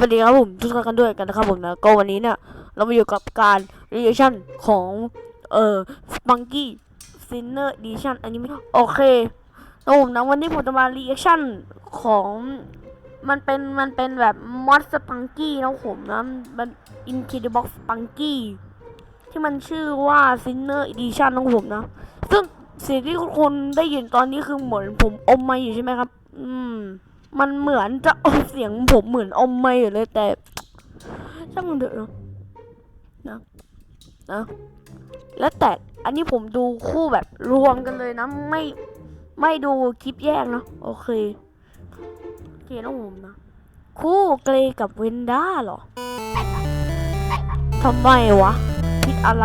สวัสดีครับผมทุกท่านกันด้วยกันนะครับผมนะก็วันนี้เนี่ยเรามาอยู่กับการรีแอคชั่นของเอ่อสปังกี้ซินเนอร์ดิชั่นอันนี้ไม่โอเคแล้วผมนะวันนี้ผมจะมารีแอคชั่นของมันเป็นมันเป็นแบบมอสสปังกี้นะผมนะมันอินคิดบ็อกสปังกี้ที่มันชื่อว่าซินเนอร์ดิชั่นของผมนะซึ่งเสียงที่ทุกคนได้ยินตอนนี้คือเหมือนผมอมมาอยู่ใช่ไหมครับ อืม มันเหมือนจะออกเสียงผมเหมือนอมไม่อยู่เลยแต่ช่างมันเถอะนะนะนะแล้วแต่อันนี้ผมดูคู่แบบรวมกันเลยนะ ไม่ไม่ดูคลิปแยกนะโอเคโอเคนะผมนะ คู่เกรกับเวนด้าเหรอทำไมวะคิดอะไร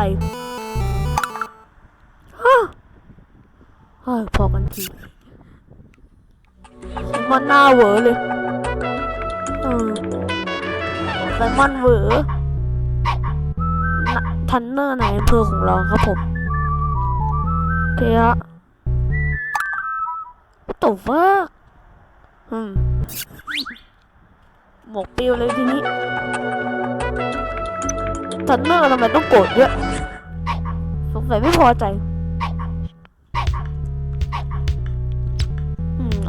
ฮะเฮ้ยพอกันที มอนหน้าเวอเลย เออไซมอนเวอนะทันเนอร์ในอำเภอของเราครับผมโอเคฮะตบว่าอืมหมกปิวเลยทีนี้ทันเนอร์ทำไมต้องโกรธเยอะ สงสัยไม่พอใจ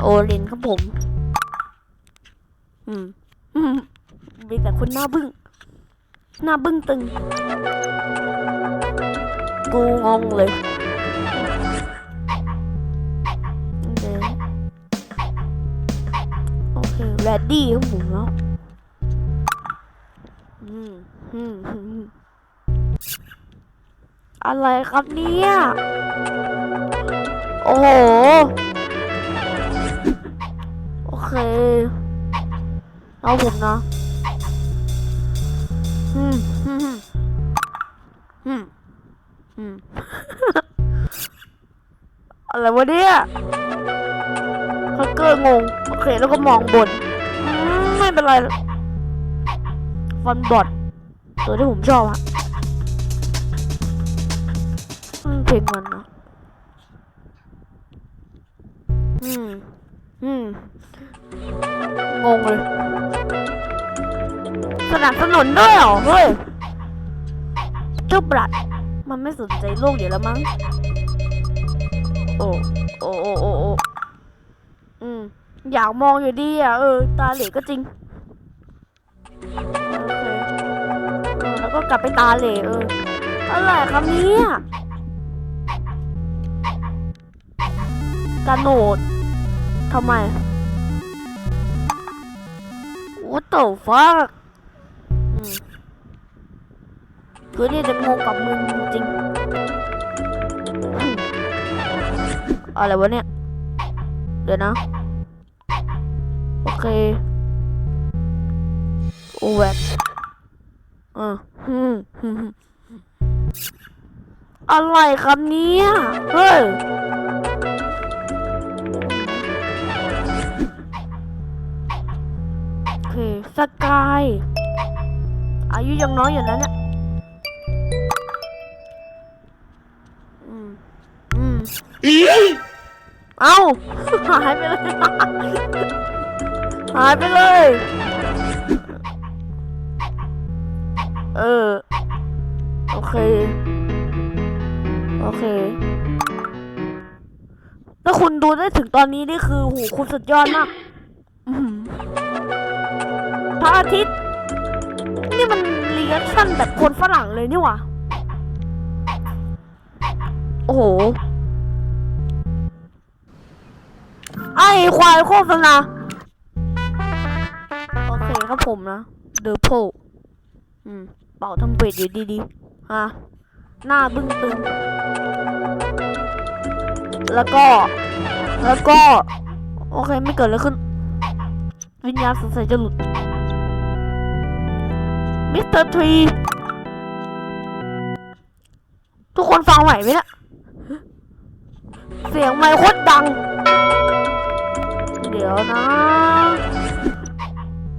โอลินครับผม อืม อืมมีแต่คนหน้าบึ้ง หน้าบึ้งตึง กูงงเลยโอเคโอเค ready ครับผมเนาะอืมอืมอืมอะไรครับเนี่ย โอ้โห โอเคเอาผมนะอืมอืมอืมอืมอะไรวะเนี่ยฮักเกอร์งง โอเค แล้วก็มองบน ไม่เป็นไร ฟันบอดตัวที่ผมชอบอะเพลงมันนะอืม อืม งงเลยสนับสนุนด้วยเหรอเฮ้ยเจ้าบรัดมันไม่สนใจโลกอยู่แล้วมั้ง โอ้โอ้โอ้โอ้โอ้อืม อยากมองอยู่ดีอะ เออ ตาเหล่ก็จริง โอเคเออแล้วก็กลับไปตาเหล่เออ อะไรครับเนี่ยกระโหนดทำไม What the fuck คือนี่จะงงกับมึงจริง อะไรวะเนี่ย เดี๋ยวนะ โอเค โอแวอ่าฮึฮึอะไรครับเนี่ย เฮ้ย สกาย อายุยังน้อยอยู่นะเนี่ยอืม อืม เอ้า หายไปเลย หายไปเลย เออ โอเค โอเค ถ้าคุณดูได้ถึงตอนนี้นี่คือ หูคุณสุดยอดมาก อือหือพ ระอาทิตย์ นี่มันเรีแอคชั่นแบบคนฝรั่งเลยนี่หว่าโอ้โห ไอ้ควายโฆษณาโอเคครับผมนะ เดอโพอืม เป่าทำเป็ดอยู่ดีๆ ฮะ หน้าบึ้งตึง แล้วก็ แล้วก็ โอเคไม่เกิดอะไรขึ้น วิญญาณสงสัยจะหลุด มิสเตอร์ทรีทุกคนฟังไหวไหมเนี่ยเสียงไมค์โคตรดัง เดี๋ยวนะ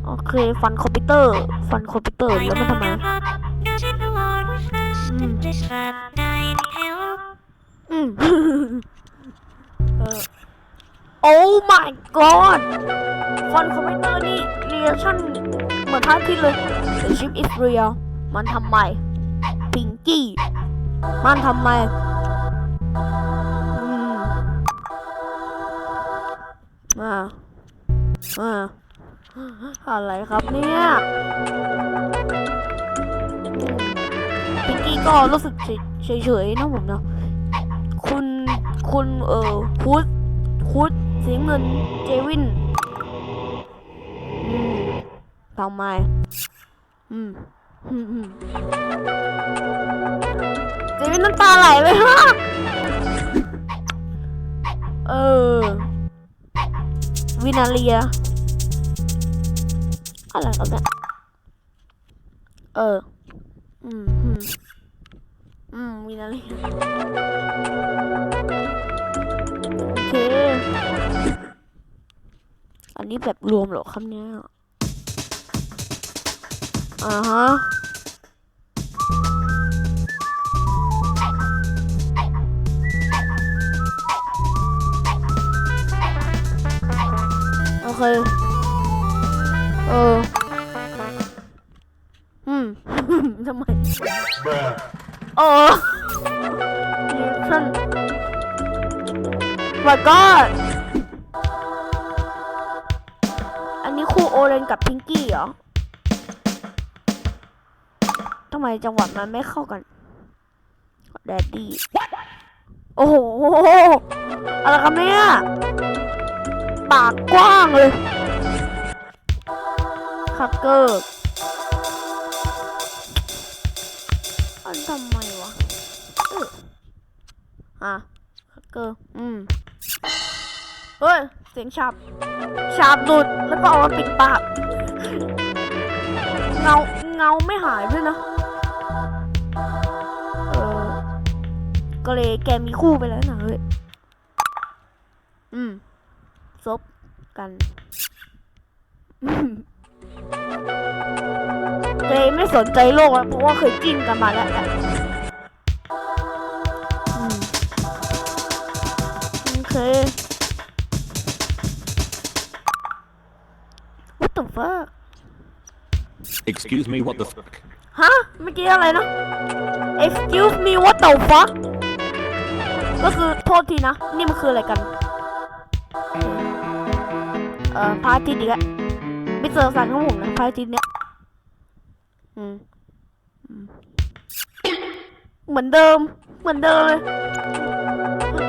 โอเค ฟันคอมพิวเตอร์ ฟันคอมพิวเตอร์แล้วมันทำไมอืมโอ้ my god ฟอนคอมพิวเตอร์นี่เรียชั่น มือนพระอาทิตย์เลย The ship is real มันทำไมพิงกี้มันทำไมมามาอะไรครับเนี่ยพิงกี้ก็รู้สึกเฉยๆนะผมเนาะคุณ คุณ เอ่อคุดคุดสีเงินเจวิน ทำไมอืมอืมอืมเจวินน้ำตาไหลเลยฮะ เออ วินาเลีย อะไรครับเนี่ย เออ อืม อืม อืม วินาเลีย โอเค อันนี้แบบรวมเหรอครับเนี่ย อ่าฮะโอเค เออ อืม ทำไมเออรีชั่น my god จังหวะมันไม่เข้ากันแดดดี้โอ้โหอะไรครับเนี่ยปากกว้างเลยคักเกอร์อันทำไมวะอออะคักเกอร์อืมเฮ้ย เสียงฉาบฉาบหลุดแล้วก็เอามาปิดปาก เงา เงาไม่หายด้วยนะ ก็เลยแกมีคู่ไปแล้วนะเฮ้ย อืมซบกันอืมเลยไม่สนใจโลกแล้วเพราะว่าเคยจิ้นกันมาแล้วแหละอืมโอเค What the fuck Excuse me, what the fuck? ฮะเมื่อกี้อะไรนะ Excuse me what the fuck ก็คือโทษทีนะ นี่มันคืออะไรกัน เอ่อพระอาทิตย์อีกแล้วไม่เจอสันของผมนะพระอาทิตย์เนี้ยอืมเหมือนเดิม เหมือนเดิมเลย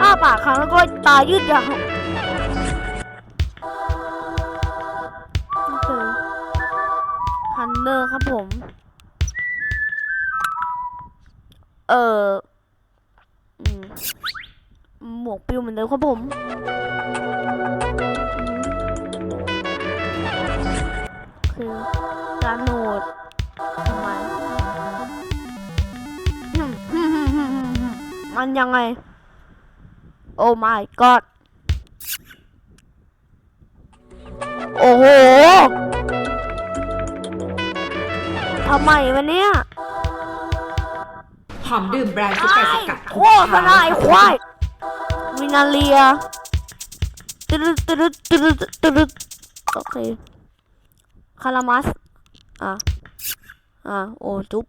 อ้าปากค้างแล้วก็ตายืดยาว my god โอ้โหทำไมวะเนี่ยหอมดื่มแบรนด์ซุปเปอร์สกัดทุโอ้กสนายควายวินาเลียตึ๊ดตึ๊ดตึ๊ดตึ๊ดโอเคคารามัสอะอะโอ้จุ๊บ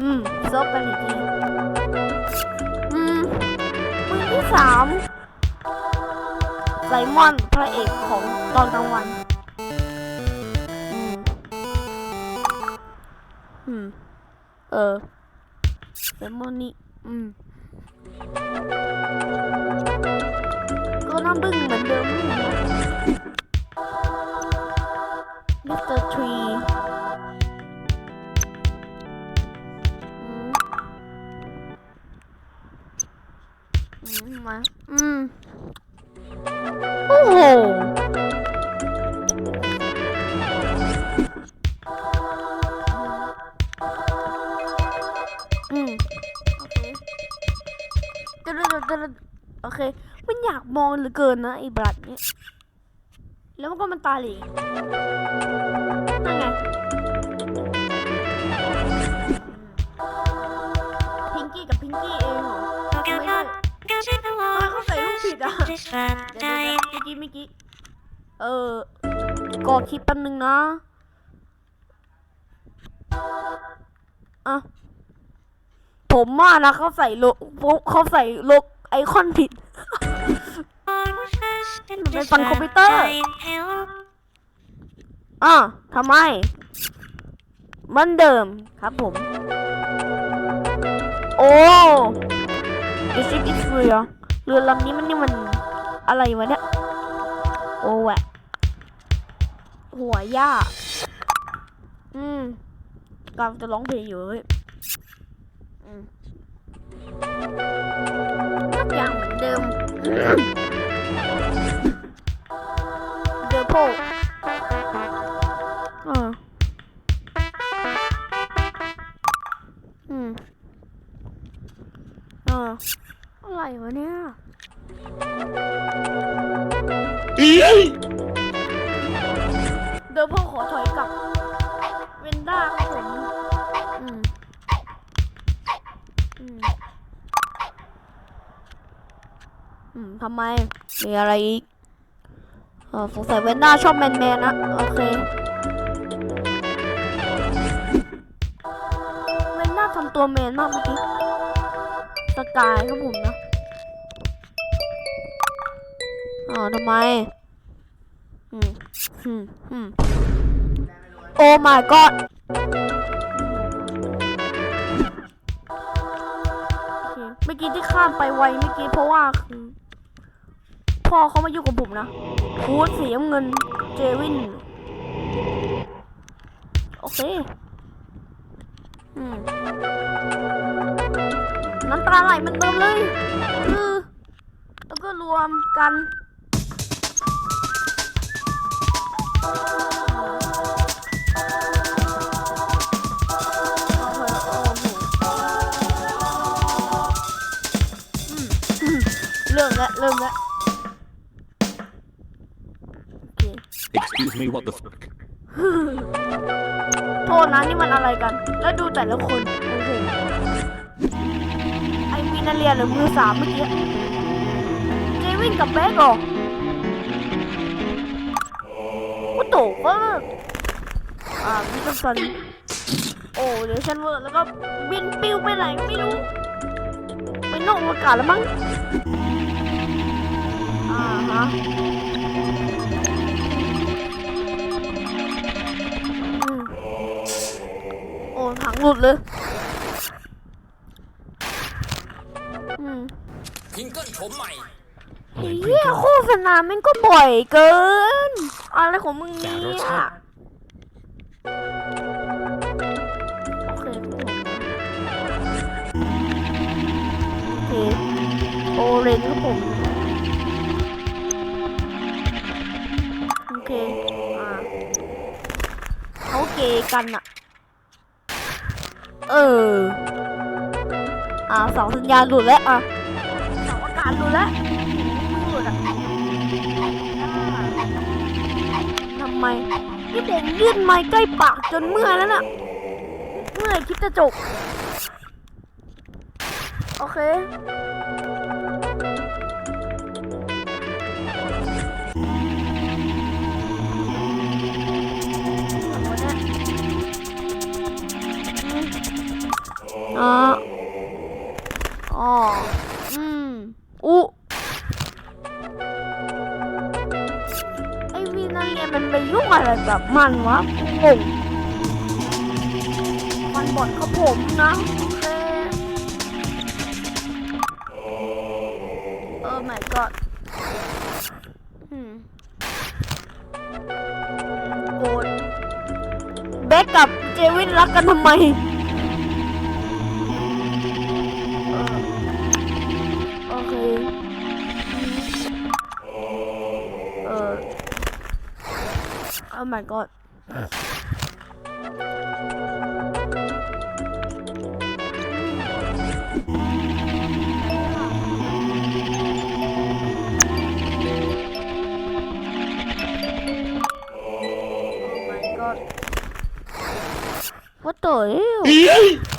อืมซบกันอีกทีอืมมือ ที่สามไซมอนพระเอกของตอนกลางวันอืม เออไซมอนนี่ อืม ก็น้ำบึ้ง นนะไอ้บลัดเนี่ยแล้วมันก็มันตาเหลีนั่นไงพิงกี้กับพิงกี้เองเหรอทำไมเขาใส่รูปผิดอะเดี๋ยวเมื่อกี้เมื่อกี้เออกอดคลิปแป๊บนึงนะอะผมว่านะเขาใส่โลเขาใส่โลไอคอนผิด มันเป็นฟันคอมพิวเตอร์ อะทำไม มันเดิมครับผม โอ้ The ship is real เรือลำนี้มันนี่มันอะไรวะเนี่ย โอ้แหวะหัวย่า อืมกำลังจะร้องเพลงอยู่เฮ้ยอืมทุกอย่างเหมือนเดิม เดอโพอ่าอืมอ่าอะไรวะเนี่ยเดี๋ยวพ่อขอถอยกลับ เวนด้าครับผมอืมอืมอืมทำไม มีอะไรอีก เออสงสัยเวนด้าชอบแมนแมนนะ โอเคเวนด้าทำตัวแมนมากเมื่อกี้สกายครับผมนะอ๋อทำไมอืมอืมอืมโอ้ my god โอเคเมื่อกี้ที่ข้ามไปไวเมื่อกี้เพราะว่าคือ พ่อเขามาอยู่กับผมนะพูดสีน้ำเงิน เจวิน โอเค อืมน้ำตาไหลเหมันเดิมเลย คือแล้วก็รวมกัน Excuse me, what the fuck? โทษนะนี่มันอะไรกัน แล้วดูแต่ละคนโอ้โหไอวินาเรียหรือมือสามเมื่อกี้เจวินกับแบ็กเหรอว่าโตเวอร์อ่าวิลสันโอ้เดี๋ยวฉันเวอร์แล้วก็บินปิวไปไหนไม่รู้ไปนอกอากาศแล้วมั้งอ่าฮะ หลุดเลยอืมพิงเกิลโฉมใหม่เฮียโฆษณามันก็บ่อยเกิน อะไรของมึงเนี่ยแต่รสชาติโอเคโอเคโอเรนครับผมโอเค อ่าเขาเกย์กันอะ เออ อ่าเสาสัญญาณหลุดแล้วอะเสาอากาศหลุดแล้วหลุดอะทำไมนี่ผมยื่นไม้ใกล้ปากจนเมื่อยแล้วน่ะ เมื่อยคิดจะจบ โอเค อ๋ออ๋ออืมอุไอวีนันเรียมันไปยุ่งอะไรกับมันวะงงมันบ่นกับผมนะโอเคเออ my god อืมโกรธเบคกับเจวินรักกันทำไม Oh, oh my god. What the hell?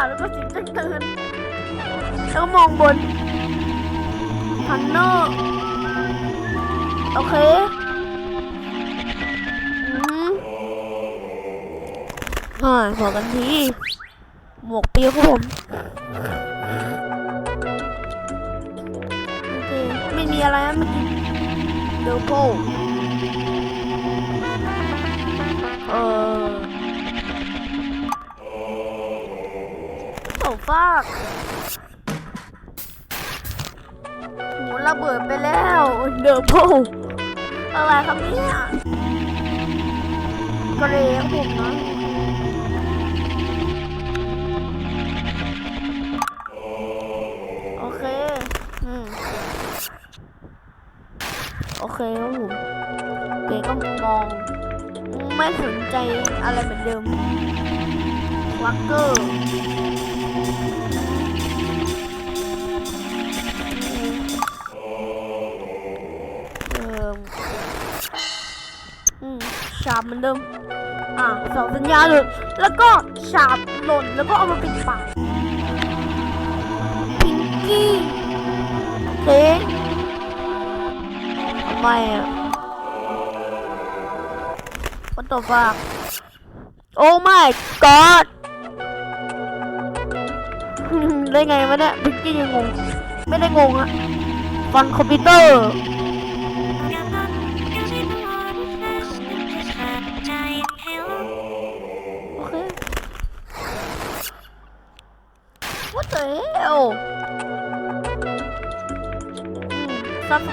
าปากแล้วก็เสียงจ้งเตือนแล้วก็มองบนพันเนอร์โอเคอ่าพอกันทีหมวกปีครับผมโอเคไม่มีอะไรนะเมื่อกี้เดลโปเออ โอ้ากหัวระเบิดไปแล้วเดลโปอะไรครับเนี่ยกระเรครับผมนะโอเคอืมโอเคครับผมเกก็มอง ไม่สนใจอะไรเหมือนเดิมวักเกอร์ บเหมือนเดิม อะเสาสัญญาณหลุดแล้วก็ฉาบหล่นแล้วก็เอามาปิดปากพิงกี้เค้กทำไมอะ What the fuck Oh my god ได้ไงวะเนี่ยพิงกี้ยังงง ไม่ได้งงอะฟันคอมพิวเตอร์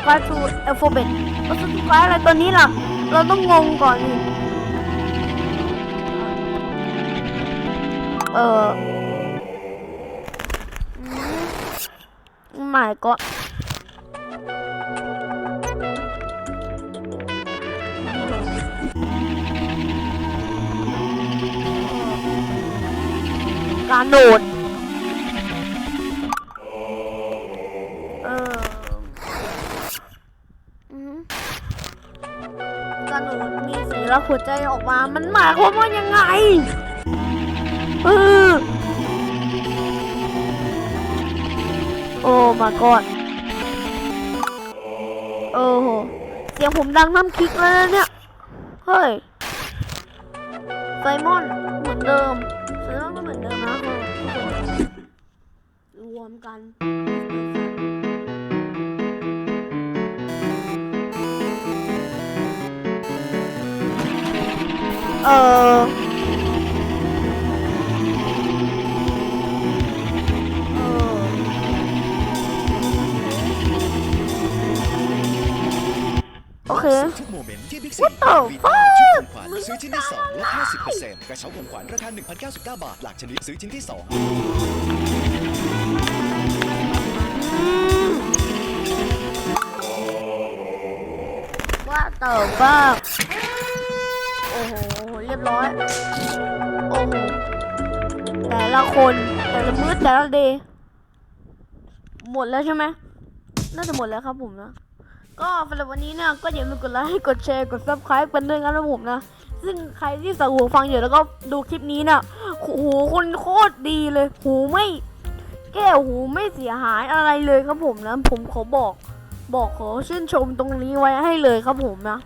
ซับสไครต์ to alphabet ก็ซับสอะไรตัวนี้ล่ะ เราต้องงงก่อน เอออืมไม่ก็การโดด หัวใจออกมามันหมายความว่ายังไง เออ โอ้มาก่อนโอ้โหเสียงผมดังน้ำคลิกเลยนะเนี่ย เฮ้ย ไซมอนเหมือนเดิมไซมอนก็เหมือนเดิมนะรวมกัน เออเออโอเค ทุกโมเมนต์ที่บิ๊กซี What the วี fuck? ชุดของขวัญซื้อชิ้นที่2ลด50%กระเช้าของขวัญราคา 1,099 บาท หลักชนิดซื้อชิ้นที่2ว่าเต่าบ้างโอ้โห เรี ยบร้อย โอ้โห แต่ละคนแต่ละมื้อแต่ละเดย์หมดแล้วใช่ไหมน่าจะหมดแล้วครับผมนะ ก็สำหรับวันนี้เนี่ยก็อย่าลืมกดไลค์กดแชร์กด subscribe กันด้วยนะครับผมนะ ซึ่งใครที่ใส่หูฟังอยู่แล้วก็ดูคลิปนี้เนี่ยหูคุณโคตรดีเลย หูไม่ แก้วหูไม่เสียหายอะไรเลยครับผมนะ ผมขอบอก บอกขอชื่นชมตรงนี้ไว้ให้เลยครับผมนะ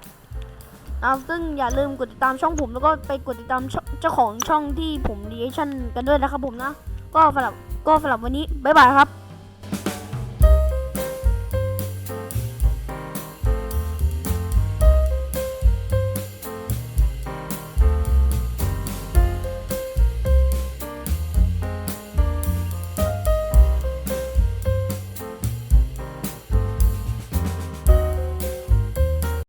อ่าซึ่งอย่าลืมกดติดตามช่องผมแล้วก็ไปกดติดตามเจ้าของช่องที่ผมรีแอคชั่นกันด้วยนะครับผมนะ ก็สำหรับก็สำหรับวันนี้บ๊ายบายครับ